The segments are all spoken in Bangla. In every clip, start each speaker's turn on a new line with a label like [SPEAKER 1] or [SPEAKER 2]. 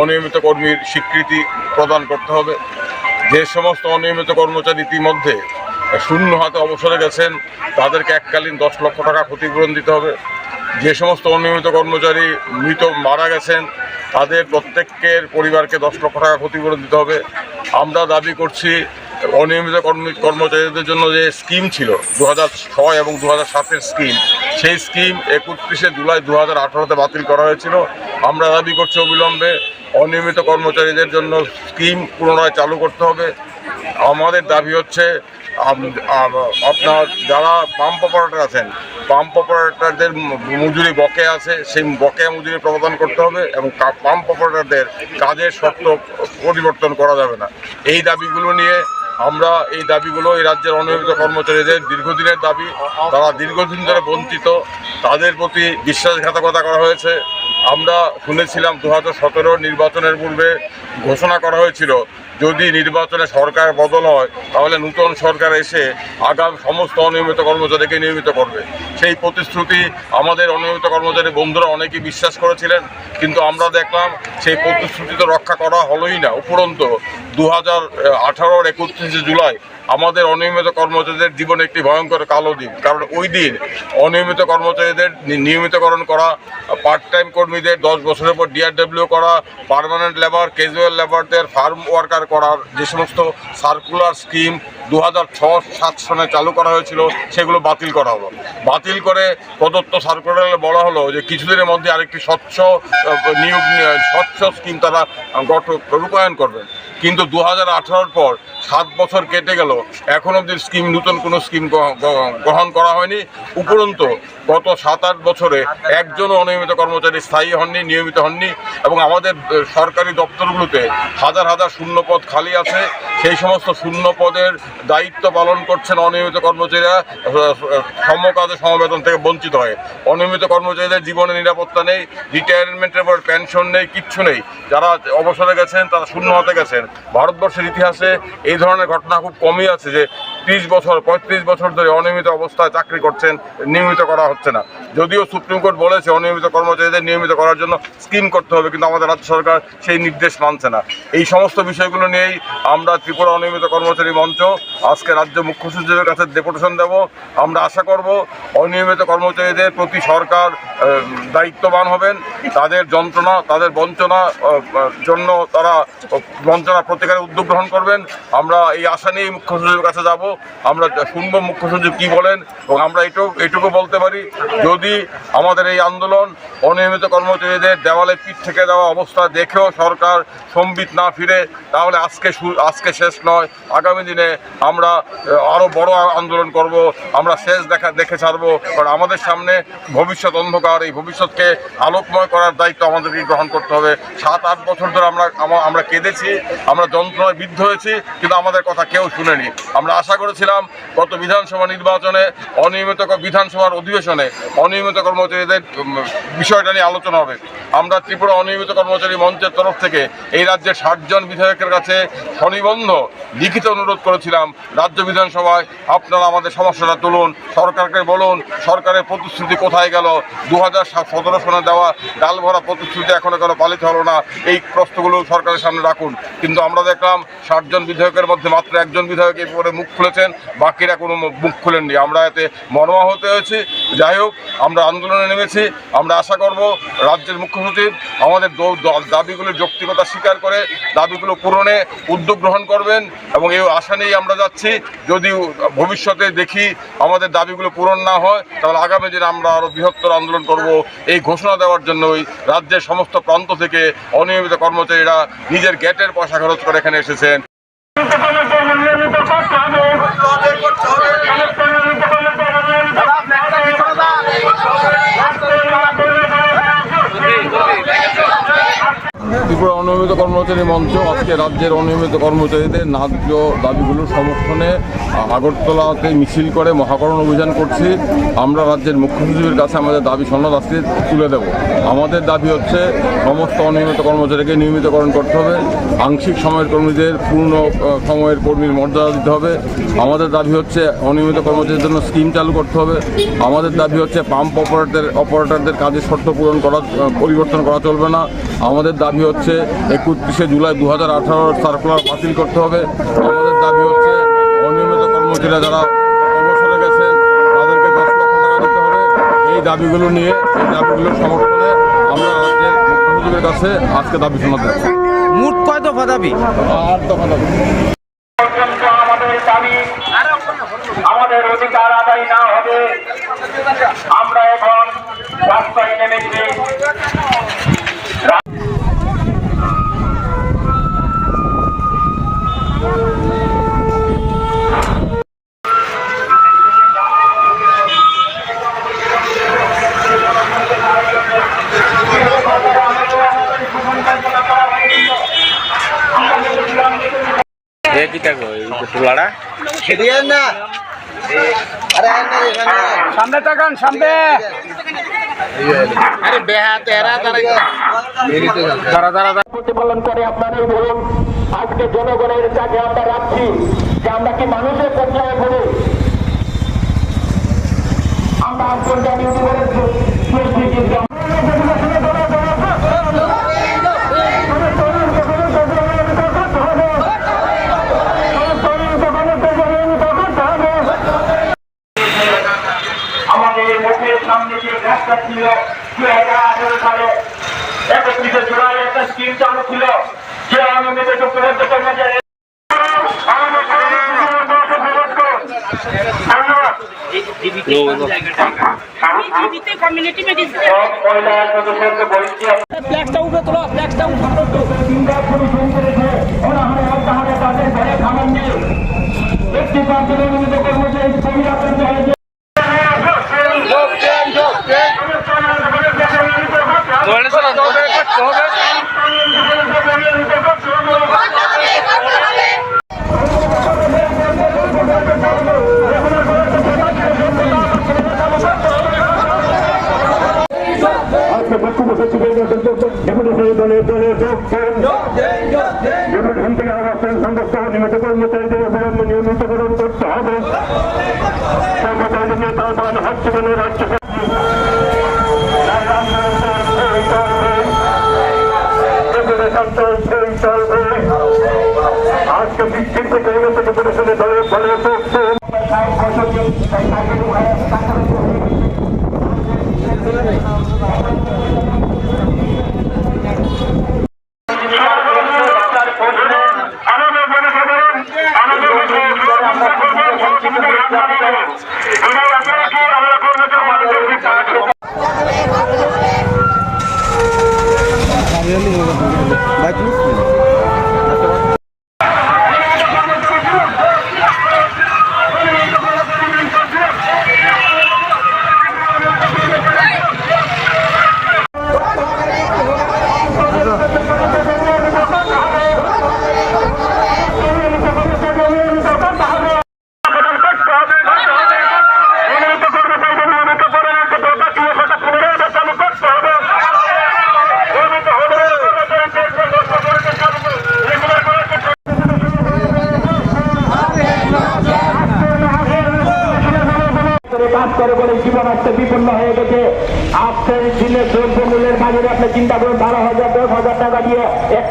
[SPEAKER 1] অনিয়মিত কর্মীর স্বীকৃতি প্রদান করতে হবে। যে সমস্ত অনিয়মিত কর্মচারী ইতিমধ্যে শূন্য হাতে অবসরে গেছেন, তাদেরকে এককালীন দশ লক্ষ টাকা ক্ষতিপূরণ দিতে হবে। যে সমস্ত অনিয়মিত কর্মচারী মৃত মারা গেছেন, তাদের প্রত্যেকের পরিবারকে দশ লক্ষ টাকা ক্ষতিপূরণ দিতে হবে। আমরা দাবি করছি, অনিয়মিত কর্মী, কর্মচারীদের জন্য যে স্কিম ছিল দু ছয় এবং দু হাজার সাতের স্কিম, সেই স্কিম একত্রিশে জুলাই দু হাজার আঠারোতে বাতিল করা হয়েছিল। আমরা দাবি করছি অবিলম্বে অনিয়মিত কর্মচারীদের জন্য স্কিম পুনরায় চালু করতে হবে। আমাদের দাবি হচ্ছে আপনার যারা পাম্প অপারেটর আছেন, পাম্প অপারেটরদের মজুরি বকে আছে, সেই বকেয়া মজুরি প্রদান করতে হবে এবং পাম্প অপারেটরদের কাজের শর্ত পরিবর্তন করা যাবে না। এই দাবিগুলো নিয়ে আমরা এই দাবিগুলো এই রাজ্যের অনিয়মিত কর্মচারীদের দীর্ঘদিনের দাবি, তারা দীর্ঘদিন ধরে বঞ্চিত, তাদের প্রতি বিশ্বাসঘাতকতা করা হয়েছে। আমরা শুনেছিলাম দু হাজার সতেরো নির্বাচনের পূর্বে ঘোষণা করা হয়েছিল যদি নির্বাচনে সরকার বদল হয়, তাহলে নূতন সরকার এসে আগাম সমস্ত অনিয়মিত কর্মচারীকে নিয়মিত করবে। সেই প্রতিশ্রুতি আমাদের অনিয়মিত কর্মচারী বন্ধুরা অনেকেই বিশ্বাস করেছিলেন, কিন্তু আমরা দেখলাম সেই প্রতিশ্রুতি তো রক্ষা করা হলোই না। উপরন্ত দু হাজার আঠারোর একত্রিশে জুলাই আমাদের অনিয়মিত কর্মচারীদের জীবনে একটি ভয়ঙ্কর কালো দিন। কারণ ওই দিন অনিয়মিত কর্মচারীদের নিয়মিতকরণ করা পার্ট টাইম কর্মীদের দশ বছরের পর ডিআরডব্লিউ করা পার্মানেন্ট লেবার ক্যাজুয়াল লেবারদের ফার্ম ওয়ার্কার করার যে সমস্ত সার্কুলার স্কিম দু হাজার ছ সাত সনে চালু করা হয়েছিল, সেগুলো বাতিল করা হলো। বাতিল করে প্রদত্ত সার্কুলারে বলা হলো যে কিছুদিনের মধ্যে আরেকটি স্বচ্ছ নিয়োগ স্বচ্ছ স্কিম তারা গঠ গঠন, রূপায়ণ করবেন। কিন্তু দু হাজার পর সাত বছর কেটে গেল। এখন অবধি স্কিম নতুন কোনো স্কিম গ্রহ- গ্রহ- গ্রহণ করা হয়নি। উপরন্ত গত সাত আট বছরে একজনও অনিয়মিত কর্মচারী স্থায়ী হননি নিয়মিত হননি এবং আমাদের সরকারি দপ্তরগুলোতে হাজার হাজার শূন্য পদ খালি আছে। সেই সমস্ত শূন্য পদের দায়িত্ব পালন করছেন অনিয়মিত কর্মচারীরা আহ, সম কাজে সমবেতন থেকে বঞ্চিত হয়। অনিয়মিত কর্মচারীদের জীবনে নিরাপত্তা নেই রিটায়ারমেন্টের পর পেনশন নেই কিচ্ছু নেই। যারা অবসরে গেছেন তারা শূন্য হতে গেছেন। ভারতবর্ষের ইতিহাসে এই ধরনের ঘটনা খুব কমই আছে যে ত্রিশ বছর, পঁয়ত্রিশ বছর ধরে অনিয়মিত অবস্থায় চাকরি করছেন, নিয়মিত করা হচ্ছে না। যদিও সুপ্রিম কোর্ট বলেছে অনিয়মিত কর্মচারীদের নিয়মিত করার জন্য স্কিম করতে হবে, কিন্তু আমাদের রাজ্য সরকার সেই নির্দেশ মানছে না। এই সমস্ত বিষয়গুলো নিয়েই আমরা ত্রিপুরা অনিয়মিত কর্মচারী মঞ্চ, আজকে রাজ্য মুখ্য সচিবের কাছে ডেপুটেশন দেব। আমরা আশা করব অনিয়মিত কর্মচারীদের প্রতি সরকার দায়িত্ববান হবেন। তাদের যন্ত্রণা, তাদের বঞ্চনা জন্য তারা বঞ্চনা প্রতিকারের উদ্যোগ গ্রহণ করবেন। আমরা এই আশা নিয়েই মুখ্য সচিবের কাছে যাব। আমরা শুনব মুখ্য সচিব কী বলেন এবং আমরা এটুকু এটুকু বলতে পারি, যদি আমাদের এই আন্দোলন অনিয়মিত কর্মচারীদের দেওয়ালে পিঠ থেকে দেওয়া অবস্থা দেখেও সরকার সম্বিত না ফিরে, তাহলে আজকে আজকে শেষ নয়, আগামী দিনে আমরা আরও বড় আন্দোলন করব, আমরা শেষ দেখা, দেখে ছাড়বো, কারণ আমাদের সামনে ভবিষ্যৎ অন্ধকার, এই ভবিষ্যৎকে আলোকময় করার দায়িত্ব আমাদেরকে গ্রহণ করতে হবে। সাত, আট বছর ধরে আমরা আমরা কেঁদেছি, আমরা যন্ত্রণায় বিদ্ধ হয়েছি, কিন্তু আমাদের কথা কেউ শুনেনি। আমরা আশা করেছিলাম গত বিধানসভা নির্বাচনে অনিয়মিত বিধানসভার অধিবেশনে অনিয়মিত কর্মচারীদের বিষয়টা নিয়ে আলোচনা হবে। আমরা ত্রিপুরা অনিয়মিত কর্মচারী মঞ্চের তরফ থেকে এই রাজ্যের ষাটজন বিধায়কের কাছে স্বনিবন্ধ লিখিত অনুরোধ করেছিলাম। রাজ্য বিধানসভায় আপনারা আমাদের সমস্যাটা তুলুন, সরকারকে বলুন, সরকারের প্রতিশ্রুতি কোথায় গেল? দু হাজার সতেরো সনে দেওয়া ডাল ভরা প্রতিশ্রুতি এখনও কেন পালিত হলো না। এই প্রশ্নগুলো সরকারের সামনে রাখুন। কিন্তু আমরা দেখলাম ষাটজন বিধায়কের মধ্যে মাত্র একজন বিধায়ক এই পরে মুখ খুলেছেন বাকিরা কোনো মুখ খুলেননি। আমরা এতে মর্মা হতে হয়েছি। যাই হোক, আমরা আন্দোলনে নেমেছি। আমরা আশা করব রাজ্যের মুখ্য সচিব আমাদের দাবিগুলোর যৌক্তিকতা স্বীকার করে, দাবিগুলো পূরণে উদ্যোগ গ্রহণ করবেন এবং এই আশা নিয়েই আমরা যাচ্ছি। যদি ভবিষ্যতে দেখি আমাদের দাবিগুলো পূরণ না হয়, তাহলে আগামী দিনে আমরা আরও বৃহত্তর আন্দোলন করব। এই ঘোষণা দেওয়ার জন্যই রাজ্যের সমস্ত প্রান্ত থেকে অনিয়মিত কর্মচারীরা নিজের গেটের পয়সা খরচ করে এখানে এসেছেন। করতে হবে ত্রিপুরা অনিয়মিত কর্মচারী মঞ্চ আজকে রাজ্যের অনিয়মিত কর্মচারীদের ন্যায্য দাবিগুলোর সমর্থনে আগরতলাতে মিছিল করে মহাকরণ অভিযান করছি। আমরা রাজ্যের মুখ্য সচিবের কাছে আমাদের দাবি সনদ আজকে তুলে দেব। আমাদের দাবি হচ্ছে সমস্ত অনিয়মিত কর্মচারীকে নিয়মিতকরণ করতে হবে। আংশিক সময়ের কর্মীদের পূর্ণ সময়ের কর্মীর মর্যাদা দিতে হবে। আমাদের দাবি হচ্ছে অনিয়মিত কর্মচারীদের জন্য স্কিম চালু করতে হবে। আমাদের দাবি হচ্ছে পাম্প অপারেটর, অপারেটরদের কাজের শর্ত পূরণ করা পরিবর্তন করা চলবে না। আমাদের দাবি দাবি হচ্ছে একত্রিশে জুলাই দু হাজার সার্কুলার বাতিল করতে হবে। আমাদের দাবি হচ্ছে অনিয়মিত কর্মচারীরা যারা অবসরে গেছেন তাদেরকে দশ লক্ষ টাকা দিতে হবে। এই দাবিগুলো নিয়ে এই দাবিগুলোর সমর্থনে আমরা রাজ্যের মুখ্য সচিবের কাছে আজকে দাবি শোনাতে
[SPEAKER 2] মোট কয় দফা দাবি?
[SPEAKER 1] আর দফা দাবি
[SPEAKER 3] পর্যন্ত আমাদের দাবি। আমাদের অধিকার আদায় না হবে আমরা এখন রাস্তায় নেমেছি
[SPEAKER 2] এ কি থাকো এই টুলাটা
[SPEAKER 4] সামনে সামনে।
[SPEAKER 3] প্রতিপালন করে আপনারাই বলুন আজকে জনগণের কাছে আমরা রাখছি যে আমরা কি মানুষের পর্যায়ে পড়ে আমরা আন্তর্জাতিক জীবনের সৃষ্টি কিন্তু আমাদের মুখের সামনে যে গাছটা ছিল দু হাজার আঠেরো সালে একত্রিশে জুলাই একটা স্কিম চালু ছিল যে অনিয়মিত চুক্তিবদ্ধ কর্মচারী আমাদের ধন্যবাদ
[SPEAKER 5] জীবিতে কমিউনিটি মেডিসিন ফ্ল্যাগটা উপরে তোলো ফ্ল্যাগটা উপরে তোলো
[SPEAKER 3] চিন্তা করে শুরু করেছে অনাহারে অর্ধাহারে তাদের ঘরে খাবার নেই একটি প্রান্তের অনিয়মিত কর্মচারী ছবি আক্রান্ত হয়েছে আজকে বক্তব্য সচিবের ডেপুটি দলের দলের যেখান থেকে অবস্থান সমস্ত নিয়মিত কর্মচারীদের অবিলম্বে নিয়মিতকরণ করতে হবে কর্মচারীদের নিয়ে তার হস্তগণের রাজ্য আজকে বৃষ্টির থেকে ডেপুটেশনে দলের দলের আমাদের মনে করেন আমাদের আমরা আপনারা কি আমরা কর্মচারী করে কাজ করে বলে জীবন আজকে বিপন্ন হয়ে গেছে আজকের দিনে দ্রব্যমূল্যের বাজারে আপনি চিন্তা করুন বারো হাজার দশ হাজার টাকা দিয়ে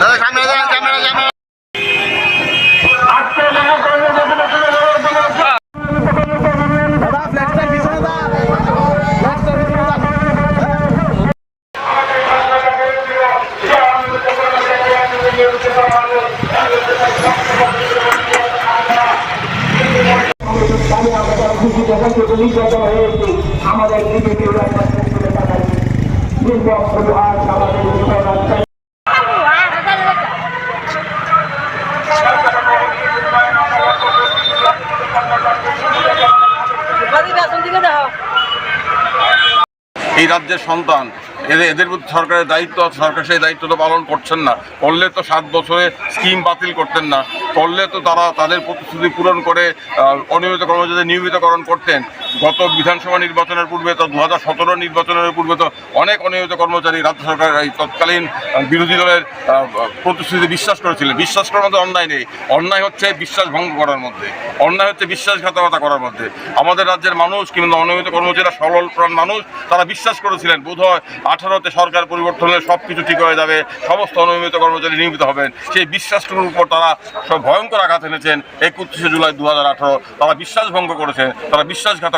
[SPEAKER 2] দাদা সামনে দাঁড়ান ক্যামেরা ক্যামেরা
[SPEAKER 3] আমাদের দীর্ঘ আজ আমাদের জীবন
[SPEAKER 1] এই রাজ্যের সন্তান। এদের এদের প্রতি সরকারের দায়িত্ব, সরকার সেই দায়িত্ব তো পালন করছেন না। করলে তো সাত বছরে স্কিম বাতিল করতেন না। করলে তো তারা তাদের প্রতিশ্রুতি পূরণ করে অনিয়মিত কর্মচারীদের নিয়মিতকরণ করতেন। গত বিধানসভা নির্বাচনের পূর্বে তো দু হাজার সতেরো নির্বাচনের পূর্বে তো অনেক অনিয়মিত কর্মচারী রাজ্য সরকার এই তৎকালীন বিরোধী দলের প্রতিশ্রুতি বিশ্বাস করেছিলেন। বিশ্বাস করার মধ্যে অন্যায় নেই। অন্যায় হচ্ছে বিশ্বাস ভঙ্গ করার মধ্যে। অন্যায় হচ্ছে বিশ্বাসঘাতকতা করার মধ্যে। আমাদের রাজ্যের মানুষ কিংবা অনিয়মিত কর্মচারীরা সরল প্রাণ মানুষ, তারা বিশ্বাস করেছিলেন বোধ হয় আঠারোতে সরকার পরিবর্তন হলে সব কিছু ঠিক হয়ে যাবে, সমস্ত অনিয়মিত কর্মচারী নিয়মিত হবেন। সেই বিশ্বাসটুকুর উপর তারা সব ভয়ঙ্কর আঘাত এনেছেন। একত্রিশে জুলাই দু হাজার আঠারো, তারা বিশ্বাস ভঙ্গ করেছেন, তারা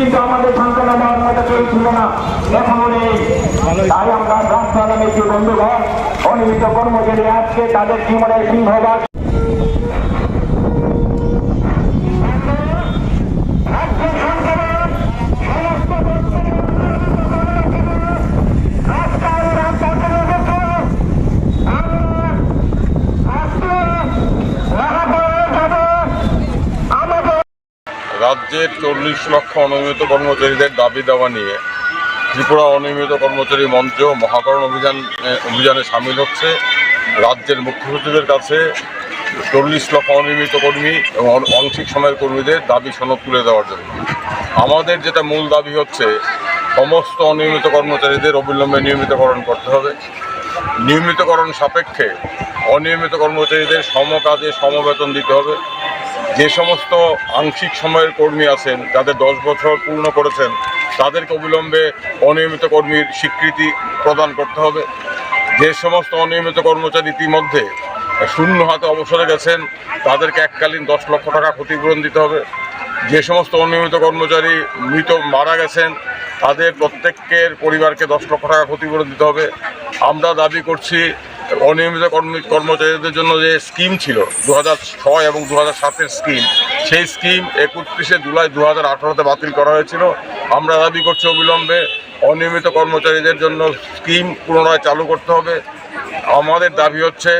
[SPEAKER 3] কিন্তু আমাদের সান্ত্বনা দেওয়ার মতো কেউ ছিল না। এখনও নেই তাই আমরা রাস্তা নামেছি বন্ধুগণ, অনিয়মিত কর্মচারী আজকে তাদের জীবনের সিংহবাদ
[SPEAKER 1] রাজ্যের চল্লিশ লক্ষ অনিয়মিত কর্মচারীদের দাবি দেওয়া নিয়ে ত্রিপুরা অনিয়মিত কর্মচারী মঞ্চ মহাকরণ অভিযান অভিযানে সামিল হচ্ছে। রাজ্যের মুখ্য সচিবের কাছে চল্লিশ লক্ষ অনিয়মিত কর্মী এবং আংশিক সময়ের কর্মীদের দাবি সনদ তুলে দেওয়ার জন্য। আমাদের যেটা মূল দাবি হচ্ছে, সমস্ত অনিয়মিত কর্মচারীদের অবিলম্বে নিয়মিতকরণ করতে হবে। নিয়মিতকরণ সাপেক্ষে অনিয়মিত কর্মচারীদের সমকাজে সমবেতন দিতে হবে। যে সমস্ত আংশিক সময়ের কর্মী আছেন, যাদের দশ বছর পূর্ণ করেছেন, তাদেরকে অবিলম্বে অনিয়মিত কর্মীর স্বীকৃতি প্রদান করতে হবে। যে সমস্ত অনিয়মিত কর্মচারী ইতিমধ্যে শূন্য হাতে অবসরে গেছেন, তাদেরকে এককালীন দশ লক্ষ টাকা ক্ষতিপূরণ দিতে হবে। যে সমস্ত অনিয়মিত কর্মচারী মৃত মারা গেছেন, তাদের প্রত্যেকের পরিবারকে দশ লক্ষ টাকা ক্ষতিপূরণ দিতে হবে। আমরা দাবি করছি অনিয়মিত কর্মচারীদের জন্য যে স্কিম ছিল দু ছয় এবং দু সাতের স্কিম, সেই স্কিম একত্রিশে জুলাই দু হাজার আঠারোতে বাতিল করা হয়েছিল। আমরা দাবি করছি অবিলম্বে অনিয়মিত কর্মচারীদের জন্য স্কিম পুনরায় চালু করতে হবে। আমাদের দাবি হচ্ছে